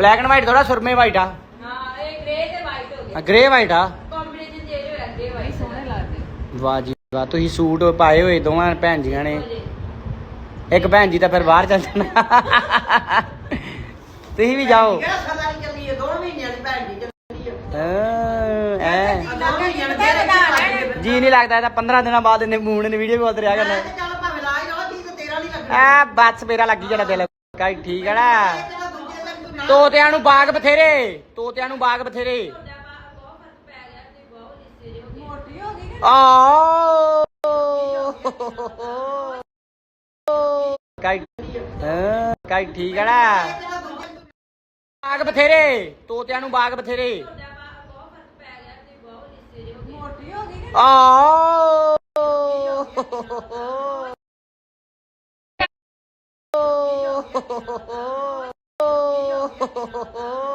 Black and white ਥੋੜਾ ਸੁਰਮੇ white ਆ। ਹਾਂ ਇਹ ਗ੍ਰੇ ਤੇ ਵਾਈਟ ਹੋ ਗਿਆ ਗ੍ਰੇ ਵਾਈਟ ਆ। ਕੰਬੀਨੇਸ਼ਨ ਚੇਂਜ ਹੋਇਆ ਗ੍ਰੇ ਵਾਈਟ ਸੋਹਣੇ ਲੱਗਦੇ। ਵਾਹ ਜੀ ਵਾਹ ਤੁਸੀਂ ਸੂਟ ਪਾਏ ਹੋਏ ਦੋਵਾਂ ਭੈਣ ਜੀਆਂ ਨੇ ਇੱਕ ਭੈਣ ਜੀ ਤਾਂ ਫਿਰ ਬਾਹਰ ਚੱਲ ਜਾਣਾ। ਤੁਸੀਂ ਵੀ ਜਾਓ। ਕਿਹੜਾ ਸਦਾ ਨਹੀਂ ਚੱਲੀ ਹੈ ਦੋ ਮਹੀਨਿਆਂ ਦੀ ਭੈਣ ਦੀ ਚੱਲੀ ਹੈ ਅਹ, ਐ। ਦੋ ਮਹੀਨਿਆਂ ਦੇ ਫੇਰ ਅੱਗੇ ਜੀ ਨਹੀਂ ਲੱਗਦਾ ਇਹ ਤਾਂ 15 ਦਿਨਾਂ ਬਾਅਦ ਇਹਨੇ ਮੂਣ ਨੇ ਵੀਡੀਓ ਕਾਲ ਤੇ ਰਿਹਾ ਮੈਂ ਕਰਨਾ ਐ ਬੱਸ ਮੇਰਾ ਲੱਗੀ ਜਾਣਾ ਦਿਲ। ਕਾਈ ਠੀਕ ਹੈ ਨਾ। ਤੋਤਿਆਂ ਨੂੰ ਬਾਗ ਬਥੇਰੇ ਤੋਤਿਆਂ ਨੂੰ ਬਾਗ ਬਥੇਰੇ। ਮੋਟੀ ਹੋ ਗਈ ਆ ਕਾਈ ਹਾਂ, ਕਾਈ ਠੀਕ ਹੈ ਨਾ? ਬਾਗ ਬਥੇਰੇ ਤੋਤਿਆਂ ਨੂੰ ਬਾਗ ਬਥੇਰੇ। ਮੋਟੀ ਹੋ ਗਈ ਆ Oh.